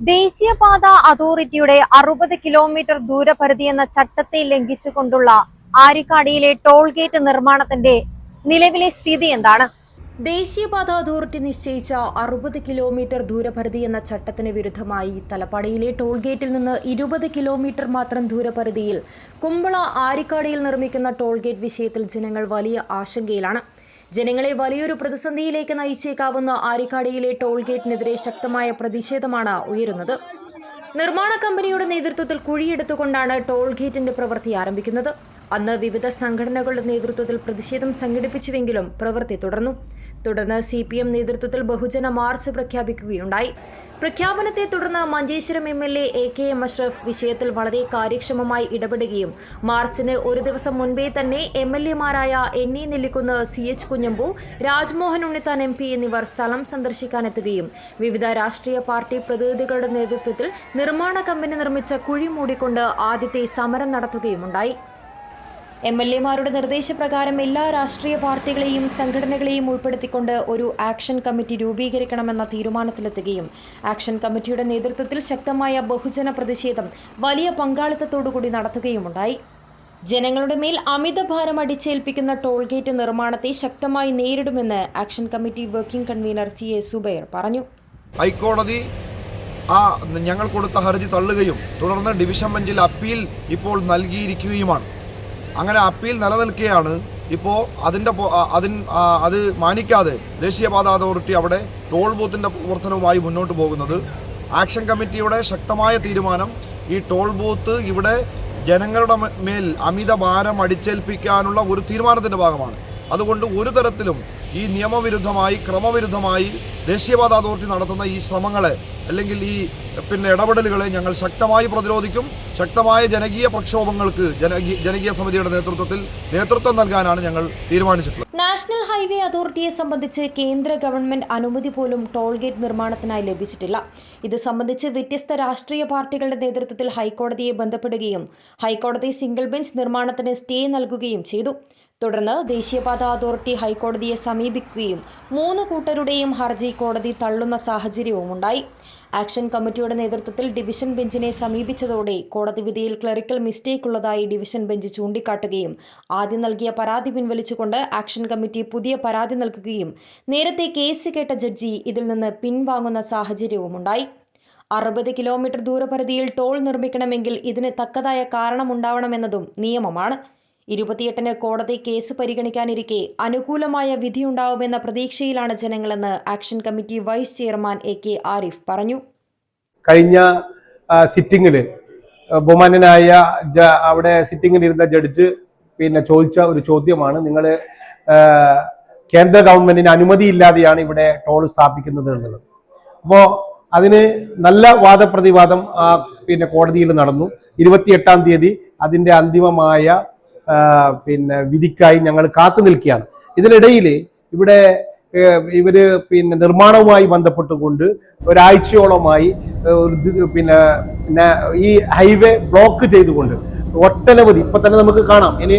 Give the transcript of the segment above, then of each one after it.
ദേശീയപാത അതോറിറ്റിയുടെ അറുപത് കിലോമീറ്റർ ദൂരപരിധി എന്ന ചട്ടത്തെ ലംഘിച്ചുകൊണ്ടുള്ള ആരിക്കാടിയിലെ ടോൾ ഗേറ്റ് നിർമ്മാണത്തിന്റെ നിലവിലെ സ്ഥിതി എന്താണ്? ദേശീയപാത അതോറിറ്റി നിശ്ചയിച്ച അറുപത് കിലോമീറ്റർ ദൂരപരിധി എന്ന ചട്ടത്തിന് വിരുദ്ധമായി തലപ്പാടിയിലെ ടോൾ ഗേറ്റിൽ നിന്ന് ഇരുപത് കിലോമീറ്റർ മാത്രം ദൂരപരിധിയിൽ കുമ്പള ആരിക്കാടിയിൽ നിർമ്മിക്കുന്ന ടോൾ ഗേറ്റ് വിഷയത്തിൽ ജനങ്ങൾ വലിയ ആശങ്കയിലാണ്. ജനങ്ങളെ വലിയൊരു പ്രതിസന്ധിയിലേക്ക് നയിച്ചേക്കാവുന്ന ആരിക്കാടിയിലെ ടോൾ ഗേറ്റിനെതിരെ ശക്തമായ പ്രതിഷേധമാണ് ഉയരുന്നത്. നിർമ്മാണ കമ്പനിയുടെ നേതൃത്വത്തിൽ കുഴിയെടുത്തുകൊണ്ടാണ് ടോൾ ഗേറ്റിന്റെ പ്രവൃത്തി ആരംഭിക്കുന്നത്. അന്ന് വിവിധ സംഘടനകളുടെ നേതൃത്വത്തിൽ പ്രതിഷേധം സംഘടിപ്പിച്ചുവെങ്കിലും പ്രവൃത്തി തുടർന്നു. തുടർന്ന് സി പി എം നേതൃത്വത്തിൽ ബഹുജന മാർച്ച് പ്രഖ്യാപിക്കുകയുണ്ടായി. പ്രഖ്യാപനത്തെ തുടർന്ന് Manjeshwaram M L A A K M Ashraf വിഷയത്തിൽ വളരെ കാര്യക്ഷമമായി ഇടപെടുകയും മാർച്ചിന് ഒരു ദിവസം മുൻപേ തന്നെ M L എമാരായ N E Nellikkunnu C H Kunhambu Rajmohan Unnithan M P എന്നിവർ സ്ഥലം സന്ദർശിക്കാനെത്തുകയും വിവിധ രാഷ്ട്രീയ പാർട്ടി പ്രതിനിധികളുടെ നേതൃത്വത്തിൽ നിർമ്മാണ കമ്പനി നിർമ്മിച്ച കുഴി മൂടിക്കൊണ്ട് ആദ്യത്തെ സമരം നടത്തുകയുമുണ്ടായി. എം എൽ എമാരുടെ നിർദ്ദേശപ്രകാരം എല്ലാ രാഷ്ട്രീയ പാർട്ടികളെയും സംഘടനകളെയും ഉൾപ്പെടുത്തിക്കൊണ്ട് ഒരു ആക്ഷൻ കമ്മിറ്റി രൂപീകരിക്കണമെന്ന തീരുമാനത്തിലെത്തുകയും ആക്ഷൻ കമ്മിറ്റിയുടെ നേതൃത്വത്തിൽ ശക്തമായ ബഹുജന പ്രതിഷേധം വലിയ പങ്കാളിത്തത്തോടുകൂടി നടത്തുകയുമുണ്ടായി. ജനങ്ങളുടെ മേൽ അമിത ഭാരം അടിച്ചേൽപ്പിക്കുന്ന ടോൾഗേറ്റ് നിർമ്മാണത്തെ ശക്തമായി നേരിടുമെന്ന് action committee working convener C A Zubair പറഞ്ഞു. ഹൈക്കോടതി ആ ഞങ്ങൾ കൊടുത്ത ഹർജി തള്ളുകയും തുടർന്ന് ഡിവിഷൻ ബെഞ്ചിൽ അപ്പീൽ ഇപ്പോൾ നൽകിയിരിക്കുകയുമാണ്. അങ്ങനെ അപ്പീൽ നിലനിൽക്കുകയാണ്. ഇപ്പോൾ അതിന്റെ അതിൻ അത് മാനിക്കാതെ ദേശീയപാത അതോറിറ്റി അവിടെ ടോൾ ബൂത്തിന്റെ പ്രവർത്തനവുമായി മുന്നോട്ട് പോകുന്നത്. ആക്ഷൻ കമ്മിറ്റിയുടെ ശക്തമായ തീരുമാനം ഈ ടോൾ ബൂത്ത് ഇവിടെ ജനങ്ങളുടെ മേൽ അമിത ഭാരം അടിച്ചേൽപ്പിക്കാനുള്ള ഒരു തീരുമാനത്തിന്റെ ഭാഗമാണ്. അതുകൊണ്ട് ഒരു തരത്തിലും ഈ നിയമവിരുദ്ധമായി ക്രമവിരുദ്ധമായി ദേശീയപാത അതോറിറ്റി നടത്തുന്ന ഈ ശ്രമങ്ങളെ അല്ലെങ്കിൽ ഈ പിന്നെ ഇടപെടലുകളെ ഞങ്ങൾ ശക്തമായി പ്രതിരോധിക്കും. ശക്തമായ ജനകീയ പ്രക്ഷോഭങ്ങൾക്ക് ജനകീയ സമിതിയുടെ നേതൃത്വത്തിൽ നേതൃത്വം നൽകാനാണ് ഞങ്ങൾ തീരുമാനിച്ചിട്ടുള്ളത്. നാഷണൽ ഹൈവേ അതോറിറ്റിയെ സംബന്ധിച്ച് കേന്ദ്ര ഗവൺമെന്റ് അനുമതി പോലും ടോൾ ഗേറ്റ് നിർമ്മാണത്തിനായി ലഭിച്ചിട്ടില്ല. ഇത് സംബന്ധിച്ച് വ്യത്യസ്ത രാഷ്ട്രീയ പാർട്ടികളുടെ നേതൃത്വത്തിൽ ഹൈക്കോടതിയെ ബന്ധപ്പെടുകയും ഹൈക്കോടതി സിംഗിൾ ബെഞ്ച് നിർമ്മാണത്തിന് സ്റ്റേ നൽകുകയും ചെയ്തു. തുടർന്ന് ദേശീയപാത അതോറിറ്റി ഹൈക്കോടതിയെ സമീപിക്കുകയും മൂന്ന് കൂട്ടരുടെയും ഹർജി കോടതി തള്ളുന്ന സാഹചര്യവുമുണ്ടായി. ആക്ഷൻ കമ്മിറ്റിയുടെ നേതൃത്വത്തിൽ ഡിവിഷൻ ബെഞ്ചിനെ സമീപിച്ചതോടെ കോടതി വിധിയിൽ ക്ലറിക്കൽ മിസ്റ്റേക്ക് ഉള്ളതായി ഡിവിഷൻ ബെഞ്ച് ചൂണ്ടിക്കാട്ടുകയും ആദ്യം നൽകിയ പരാതി പിൻവലിച്ചുകൊണ്ട് ആക്ഷൻ കമ്മിറ്റി പുതിയ പരാതി നൽകുകയും നേരത്തെ കേസ് കേട്ട ജഡ്ജി ഇതിൽ നിന്ന് പിൻവാങ്ങുന്ന സാഹചര്യവുമുണ്ടായി. അറുപത് കിലോമീറ്റർ ദൂരപരിധിയിൽ ടോൾ നിർമ്മിക്കണമെങ്കിൽ ഇതിന് തക്കതായ കാരണമുണ്ടാവണമെന്നതും നിയമമാണ്. ഇരുപത്തിയെട്ടിന് കോടതി കേസ് പരിഗണിക്കാനിരിക്കെ അനുകൂലമായ വിധിയുണ്ടാവുമെന്ന പ്രതീക്ഷയിലാണ് ജനങ്ങളെന്ന് action committee vice chairman A K Arif പറഞ്ഞു. കഴിഞ്ഞ സിറ്റിംഗിൽ ബഹുമാനായ അവിടെ സിറ്റിംഗിൽ ഇരുന്ന ജഡ്ജ് പിന്നെ ചോദിച്ച ഒരു ചോദ്യമാണ്. നിങ്ങൾ കേന്ദ്ര ഗവൺമെന്റിന് അനുമതിയില്ലാതെയാണ് ഇവിടെ ടോൾ സ്ഥാപിക്കുന്നത് എന്നുള്ളത്. അപ്പോൾ അതിന് നല്ല വാദപ്രതിവാദം പിന്നെ കോടതിയിൽ നടന്നു. ഇരുപത്തിയെട്ടാം തീയതി അതിന്റെ അന്തിമമായ പിന്നെ വിധിക്കായി ഞങ്ങൾ കാത്തു നിൽക്കുകയാണ്. ഇതിനിടയിൽ ഇവിടെ ഇവർ പിന്നെ നിർമ്മാണവുമായി ബന്ധപ്പെട്ടുകൊണ്ട് ഒരാഴ്ചയോളമായി പിന്നെ ഈ ഹൈവേ ബ്ലോക്ക് ചെയ്തുകൊണ്ട് ഒട്ടനവധി ഇപ്പൊ തന്നെ നമുക്ക് കാണാം. ഇനി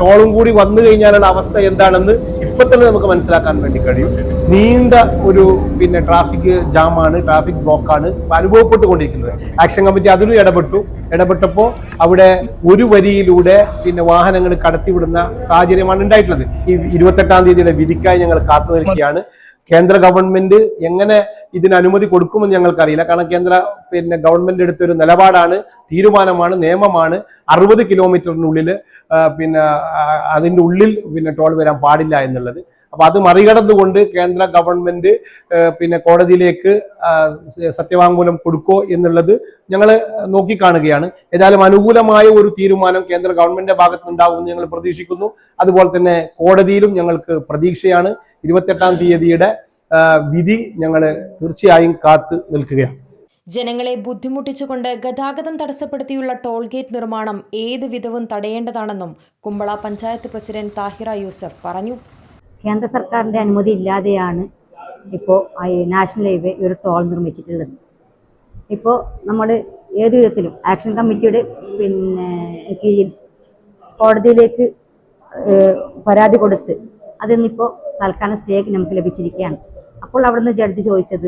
ടോളും കൂടി വന്നു കഴിഞ്ഞാലുള്ള അവസ്ഥ എന്താണെന്ന് ഇപ്പൊ തന്നെ നമുക്ക് മനസ്സിലാക്കാൻ വേണ്ടി കഴിയും. നീണ്ട ഒരു പിന്നെ ട്രാഫിക് ജാം ആണ് ട്രാഫിക് ബ്ലോക്ക് ബ്ലോക്കാണ് അനുഭവപ്പെട്ടുകൊണ്ടിരിക്കുന്നത്. ആക്ഷൻ കമ്മിറ്റി അതിലും ഇടപെട്ടു. ഇടപെട്ടപ്പോൾ അവിടെ ഒരു വരിയിലൂടെ പിന്നെ വാഹനങ്ങൾ കടത്തിവിടുന്ന സാഹചര്യമാണ് ഉണ്ടായിട്ടുള്ളത്. ഈ ഇരുപത്തെട്ടാം തീയതിയുടെ വിധിക്കായി ഞങ്ങൾ കാത്തു നിൽക്കുകയാണ് കേന്ദ്ര ഗവൺമെന്റ് എങ്ങനെ ഇതിന് അനുമതി കൊടുക്കുമെന്ന് ഞങ്ങൾക്കറിയില്ല. കാരണം കേന്ദ്ര പിന്നെ ഗവൺമെന്റ് എടുത്തൊരു നിലപാടാണ് തീരുമാനമാണ് നിയമമാണ്. അറുപത് കിലോമീറ്ററിനുള്ളിൽ പിന്നെ അതിന്റെ ഉള്ളിൽ പിന്നെ ടോൾ വരാൻ പാടില്ല എന്നുള്ളത്. അപ്പൊ അത് മറികടന്നുകൊണ്ട് കേന്ദ്ര ഗവൺമെന്റ് പിന്നെ കോടതിയിലേക്ക് സത്യവാങ്മൂലം കൊടുക്കോ എന്നുള്ളത് ഞങ്ങൾ നോക്കിക്കാണുകയാണ്. ഏതായാലും അനുകൂലമായ ഒരു തീരുമാനം കേന്ദ്ര ഗവൺമെന്റിന്റെ ഭാഗത്ത് നിന്നുണ്ടാകുമെന്ന് ഞങ്ങൾ പ്രതീക്ഷിക്കുന്നു. അതുപോലെ തന്നെ കോടതിയിലും ഞങ്ങൾക്ക് പ്രതീക്ഷയാണ്. ഇരുപത്തെട്ടാം തീയതിയുടെ വിധി ഞങ്ങൾ തീർച്ചയായും കാത്തു നിൽക്കുകയാണ്. ജനങ്ങളെ ബുദ്ധിമുട്ടിച്ചുകൊണ്ട് ഗതാഗതം തടസ്സപ്പെടുത്തിയുള്ള ടോൾഗേറ്റ് നിർമ്മാണം ഏത് വിധവും തടയേണ്ടതാണെന്നും കുമ്പള പഞ്ചായത്ത് പ്രസിഡന്റ് താഹിറ യൂസഫ് പറഞ്ഞു. കേന്ദ്ര സർക്കാരിന്റെ അനുമതി ഇല്ലാതെയാണ് ഇപ്പോൾ നാഷണൽ ഹൈവേ ഒരു ടോൾ നിർമ്മിച്ചിട്ടുള്ളത്. ഇപ്പോൾ നമ്മൾ ഏത് വിധത്തിലും ആക്ഷൻ കമ്മിറ്റിയുടെ പിന്നെ കീഴിൽ കോടതിയിലേക്ക് പരാതി കൊടുത്ത് അതിന്നിപ്പോൾ തൽക്കാലം സ്റ്റേക്ക് നമുക്ക് ലഭിച്ചിരിക്കുകയാണ്. അപ്പോൾ അവിടുന്ന് ജഡ്ജി ചോദിച്ചത്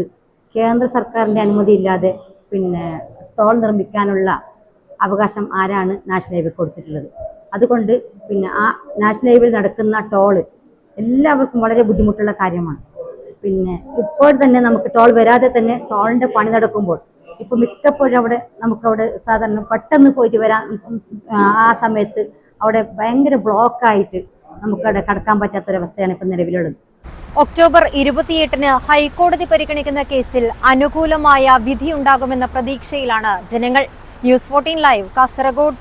കേന്ദ്ര സർക്കാരിന്റെ അനുമതി ഇല്ലാതെ പിന്നെ ടോൾ നിർമ്മിക്കാനുള്ള അവകാശം ആരാണ് നാഷണൽ ഹൈവേ കൊടുത്തിട്ടുള്ളത്? അതുകൊണ്ട് പിന്നെ ആ നാഷണൽ ഹൈവേയിൽ നടക്കുന്ന ടോൾ എല്ലാവർക്കും വളരെ ബുദ്ധിമുട്ടുള്ള കാര്യമാണ്. പിന്നെ ഇപ്പോൾ തന്നെ നമുക്ക് ടോൾ വരാതെ തന്നെ ടോളിന്റെ പണി നടക്കുമ്പോൾ ഇപ്പൊ മിക്കപ്പോഴും അവിടെ നമുക്കവിടെ സാധാരണ പെട്ടെന്ന് പോയിട്ട് വരാൻ ആ സമയത്ത് അവിടെ ഭയങ്കര ബ്ലോക്കായിട്ട് നമുക്കവിടെ കടക്കാൻ പറ്റാത്തൊരവസ്ഥയാണ് ഇപ്പം നിലവിലുള്ളത്. ഒക്ടോബർ ഇരുപത്തിയെട്ടിന് ഹൈക്കോടതി പരിഗണിക്കുന്ന കേസിൽ അനുകൂലമായ വിധിയുണ്ടാകുമെന്ന പ്രതീക്ഷയിലാണ് ജനങ്ങൾ. News fourteen live Kasaragod.